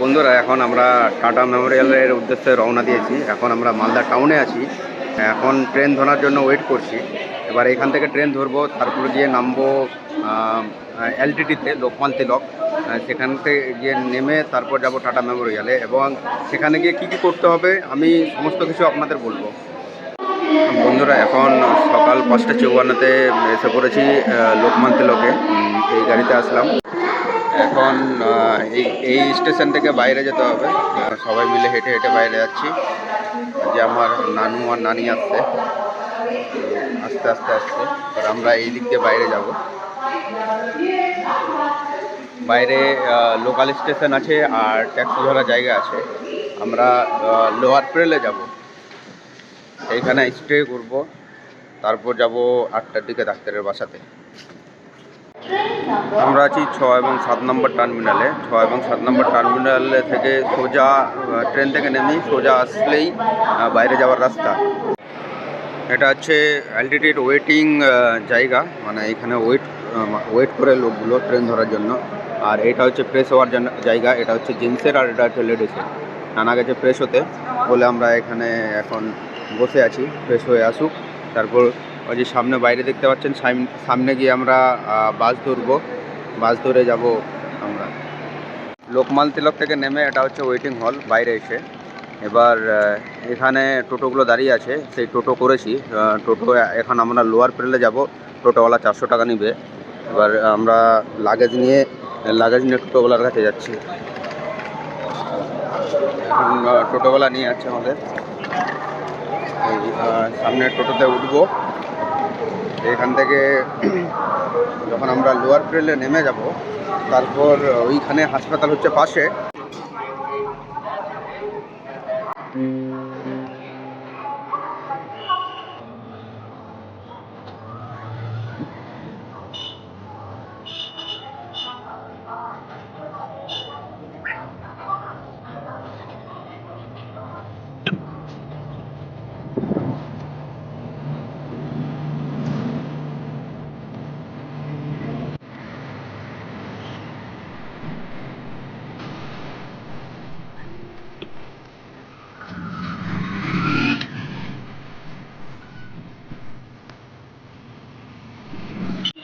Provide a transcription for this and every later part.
বন্ধুরা, এখন আমরা টাটা মেমোরিয়ালের উদ্দেশ্যে রওনা দিয়েছি। এখন আমরা মালদা টাউনে আছি। এখন ট্রেন ধরার জন্য ওয়েট করছি। এবার এখান থেকে ট্রেন ধরবো, তারপরে গিয়ে নামবো এলটিটিতে লোকমাল তিলক সেখান থেকে গিয়ে নেমে তারপর যাব টাটা মেমোরিয়ালে এবং সেখানে গিয়ে কী কী করতে হবে, আমি সমস্ত কিছু আপনাদের বলব। বন্ধুরা, এখন সকাল পাঁচটা চৌবান্নতে এসে পড়েছি লোকমান তিলকে এই গাড়িতে আসলাম। এখন এই এই স্টেশন থেকে বাইরে যেতে হবে। সবাই মিলে হেঁটে হেঁটে বাইরে যাচ্ছি। যে আমার নানু আর নানি আসছে। আস্তে আস্তে আস্তে। আর আমরা এই দিক দিয়ে বাইরে যাব। বাইরে লোকাল স্টেশন আছে আর ট্যাক্সি ধরার জায়গা আছে। আমরা লোয়ার প্রেলে যাব। এইখানে স্টে করব। তারপর যাব আটটার দিকে ডাক্তারের বাসাতে। আমরা আছি ছ এবং সাত নম্বর টার্মিনালে। ছ এবং সাত নম্বর টার্মিনালে থেকে সোজা ট্রেন থেকে নেমেই সোজা আসলেই বাইরে যাওয়ার রাস্তা। এটা হচ্ছে অ্যালটিটিউড ওয়েটিং জায়গা। মানে এখানে ওয়েট ওয়েট করে লোকগুলো ট্রেন ধরার জন্য। আর এটা হচ্ছে ফ্রেশ হওয়ার জন্য জায়গা। এটা হচ্ছে জেন্টসের আর এটা হচ্ছে লেডিসের। নানা গেছে ফ্রেশ হতে। বলে আমরা এখানে এখন বসে আছি ফ্রেশ হয়ে আসুক। তারপর ওই যে সামনে বাইরে দেখতে পাচ্ছেন সামনে গিয়ে আমরা বাস ধরবো। বাস ধরে যাব আমরা। লোকমাল তিলক থেকে নেমে এটা হচ্ছে ওয়েটিং হল বাইরে এসে। এবার এখানে টোটোগুলো দাঁড়িয়ে আছে, সেই টোটো করেছি। টোটো এখন আমরা লোয়ার প্রেলে যাব, টোটোওয়ালা চারশো টাকা নেবে। এবার আমরা লাগেজ নিয়ে লাগেজ নিয়ে টোটোওয়ালার কাছে যাচ্ছি। টোটোওয়ালা নিয়ে যাচ্ছে আমাদের। সামনে টোটোতে উঠবো। এখান থেকে যখন আমরা লোয়ার প্রেলে নেমে যাব তারপর ওইখানে হাসপাতাল হচ্ছে পাশে।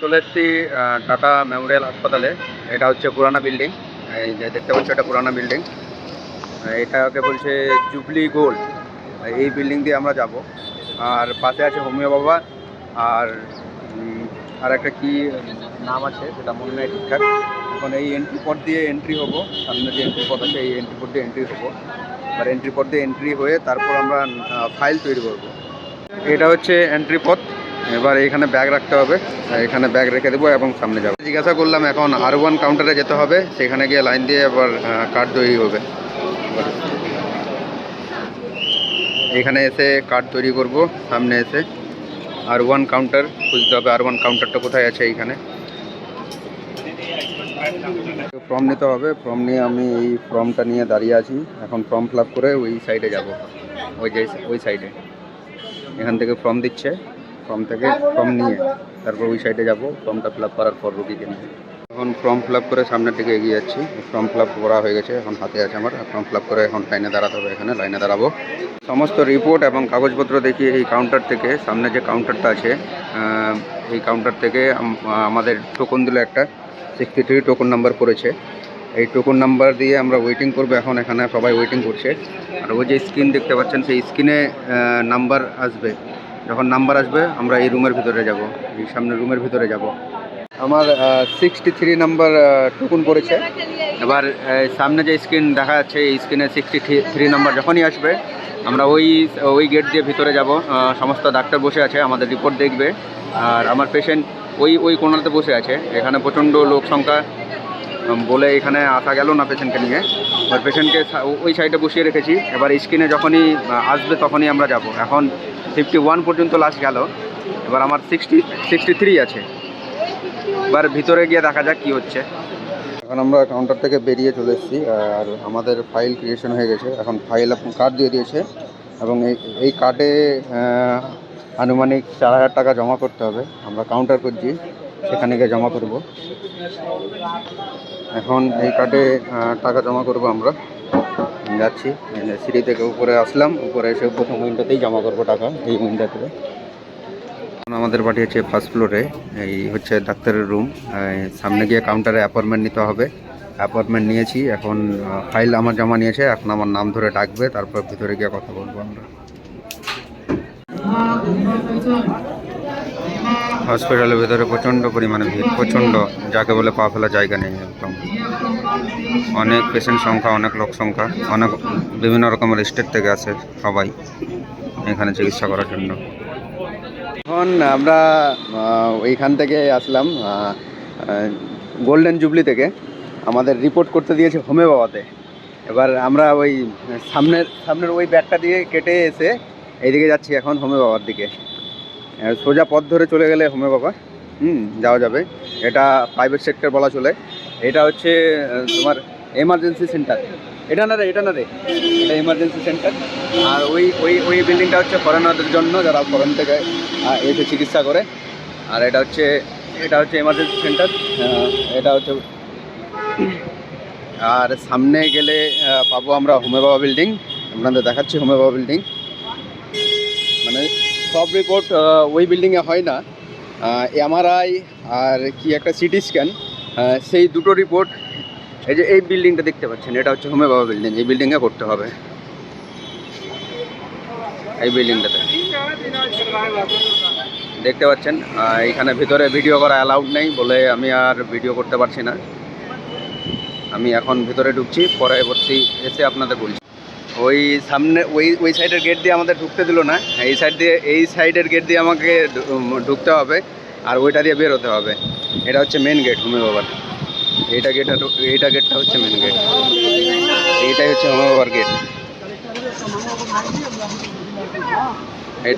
চলে এসেছি টাটা মেমোরিয়াল হাসপাতালে। এটা হচ্ছে পুরানা বিল্ডিং। এই যে দেখতে পাচ্ছ, এটা পুরানা বিল্ডিং। এটাকে বলছে জুবলি গোল্ড। এই বিল্ডিং দিয়ে আমরা যাব। আর পাশে আছে হোমিও বাবা। আর আর একটা কি নাম আছে, সেটা মনে নেই ঠিকঠাক। এখন এই এন্ট্রি পথ দিয়ে এন্ট্রি হব। সামনে যে এন্ট্রি পথ আছে, এই এন্ট্রি পথ দিয়ে এন্ট্রি হব। আর এন্ট্রি পথ দিয়ে এন্ট্রি হয়ে তারপর আমরা ফাইল তৈরি করব। এটা হচ্ছে এন্ট্রি পথ এবার এখানে ব্যাগ রাখতে হবে। এখানে ব্যাগ রেখে দেবো এবং সামনে যাব। জিজ্ঞাসা করলাম, এখন আর ওয়ান কাউন্টারে যেতে হবে? সেখানে গিয়ে লাইন দিয়ে আবার কার্ড তৈরি হবে। এখানে এসে কার্ড তৈরি করব, সামনে এসে। আর ওয়ান কাউন্টার খুঁজতে হবে। আর ওয়ান কাউন্টারটা কোথায় আছে এইখানে? ফর্ম নিতে হবে। ফর্ম নিয়ে আমি এই ফর্মটা নিয়ে দাঁড়িয়ে আছি। এখন ফর্ম ফিল করে ওই সাইডে যাব। ওই যে, ওই সাইডে এখান থেকে ফর্ম দিচ্ছে। ফর্ম থেকে ফর্ম নিয়ে তারপর ওই সাইডে যাব ফর্মটা ফিল করার পর রুগীকে নিয়ে। এখন ফর্ম ফিল করে সামনের দিকে এগিয়ে যাচ্ছি। ফর্ম ফিল করা হয়ে গেছে, এখন হাতে আছে আমার। ফর্ম ফিল করে এখন লাইনে দাঁড়াতে হবে এখানে লাইনে দাঁড়াবো। সমস্ত রিপোর্ট এবং কাগজপত্র দেখি এই কাউন্টার থেকে। সামনে যে কাউন্টারটা আছে এই কাউন্টার থেকে আমাদের টোকন দিল একটা সিক্সটি থ্রি টোকন নাম্বার পড়েছে এই টোকন নাম্বার দিয়ে আমরা ওয়েটিং করব এখন, এখানে সবাই ওয়েটিং করছে। আর ওই যে স্ক্রিন দেখতে পাচ্ছেন, সেই স্ক্রিনে নাম্বার আসবে। যখন নাম্বার আসবে আমরা এই রুমের ভিতরে যাব এই সামনে রুমের ভিতরে যাব। আমার সিক্সটি থ্রি নাম্বার টুকুন পড়েছে। এবার সামনে যে স্ক্রিন দেখা যাচ্ছে এই স্ক্রিনে সিক্সটি থ্রি নাম্বার যখনই আসবে আমরা ওই ওই গেট দিয়ে ভিতরে যাব সমস্ত ডাক্তার বসে আছে আমাদের রিপোর্ট দেখবে। আর আমার পেশেন্ট ওই ওই কোনাতে বসে আছে এখানে প্রচণ্ড লোক সংখ্যা বলে এখানে আসা গেল না পেশেন্টকে নিয়ে। এবার পেশেন্টকে ওই সাইডে বসিয়ে রেখেছি। এবার স্ক্রিনে যখনই আসবে তখনই আমরা যাব। এখন ফিফটি ওয়ান পর্যন্ত লাস্ট গেল। এবার আমার সিক্সটি সিক্সটি থ্রি আছে। এবার ভিতরে গিয়ে দেখা যাক কী হচ্ছে। এখন আমরা কাউন্টার থেকে বেরিয়ে চলে এসেছি আর আমাদের ফাইল ক্রিয়েশন হয়ে গেছে। এখন ফাইল কার্ড দিয়ে দিয়েছে, এবং এই এই কার্ডে আনুমানিক চার হাজার টাকা জমা করতে হবে। আমরা কাউন্টার করছি, সেখানে গিয়ে জমা করব। এখন এই কার্ডে টাকা জমা করব আমরা। যাচ্ছি। সিঁড়ি থেকে উপরে আসলাম, উপরে এসে প্রথম উইন্ডোতেই জমা করব টাকা এই উইন্ডোতে এখন আমাদের বাড়ি হচ্ছে ফার্স্ট ফ্লোরে এই হচ্ছে ডাক্তারের রুম সামনে গিয়ে কাউন্টারে অ্যাপয়েন্টমেন্ট নিতে হবে। অ্যাপয়েন্টমেন্ট নিয়েছি, এখন ফাইল আমার জমা নিয়েছে, এখন আমার নাম ধরে ডাকবে, তারপর ভিতরে গিয়ে কথা বলব আমরা। হসপিটালের ভেতরে প্রচণ্ড পরিমাণে ভিড় প্রচণ্ড যাকে বলে পা ফেলা জায়গা নেই একদম। অনেক পেশেন্ট সংখ্যা অনেক লোক সংখ্যা অনেক বিভিন্ন রকমের স্টেট থেকে আসে সবাই এখানে চিকিৎসা করার জন্য। এখন আমরা আহ, ওইখান থেকে আসলাম গোল্ডেন জুবলি থেকে। আমাদের রিপোর্ট করতে দিয়েছে হোমে বাবাতে। এবার আমরা ওই সামনের সামনের ওই ব্যাগটা দিয়ে কেটে এসে এইদিকে যাচ্ছি এখন হোমে বাবার দিকে। সোজা পথ ধরে চলে গেলে হোমে বাবা। হুম, যাওয়া যাবে। এটা প্রাইভেট সেক্টর বলা চলে। এটা হচ্ছে তোমার এমার্জেন্সি সেন্টার এটা না রে, এটা না রে। এটা এমার্জেন্সি সেন্টার আর ওই ওই ওই বিল্ডিংটা হচ্ছে ফরেনারদের জন্য, যারা ফরেন থেকে এসে চিকিৎসা করে। আর এটা হচ্ছে এটা হচ্ছে এমার্জেন্সি সেন্টার এটা হচ্ছে, আর সামনে গেলে পাবো আমরা হোমে বাবা বিল্ডিং আপনাদের দেখাচ্ছি হোমে বাবা বিল্ডিং মানে সব রিপোর্ট ওই বিল্ডিংয়ে হয় না। এমআরআই আর কি একটা সিটি স্ক্যান সেই দুটো রিপোর্ট এই যে এই বিল্ডিংটা দেখতে পাচ্ছেন, এটা হচ্ছে হোমে বাবা বিল্ডিং এই বিল্ডিংয়ে করতে হবে। এই বিল্ডিংটাতে দেখতে পাচ্ছেন এখানে ভিতরে ভিডিও করা অ্যালাউড নেই বলে আমি আর ভিডিও করতে পারছি না। আমি এখন ভিতরে ঢুকছি, পরবর্তী এসে আপনাদের বলছি। ওই সামনে, ওই ওই সাইডের গেট দিয়ে আমাদের ঢুকতে দিল না। এই সাইড দিয়ে, এই সাইডের গেট দিয়ে আমাকে ঢুকতে হবে আর ওইটা দিয়ে বেরোতে হবে। এটা হচ্ছে মেন গেট হোমে বাবার। এইটা গেট এইটা গেটটা হচ্ছে মেন গেট এইটাই হচ্ছে হোমে বাবার গেট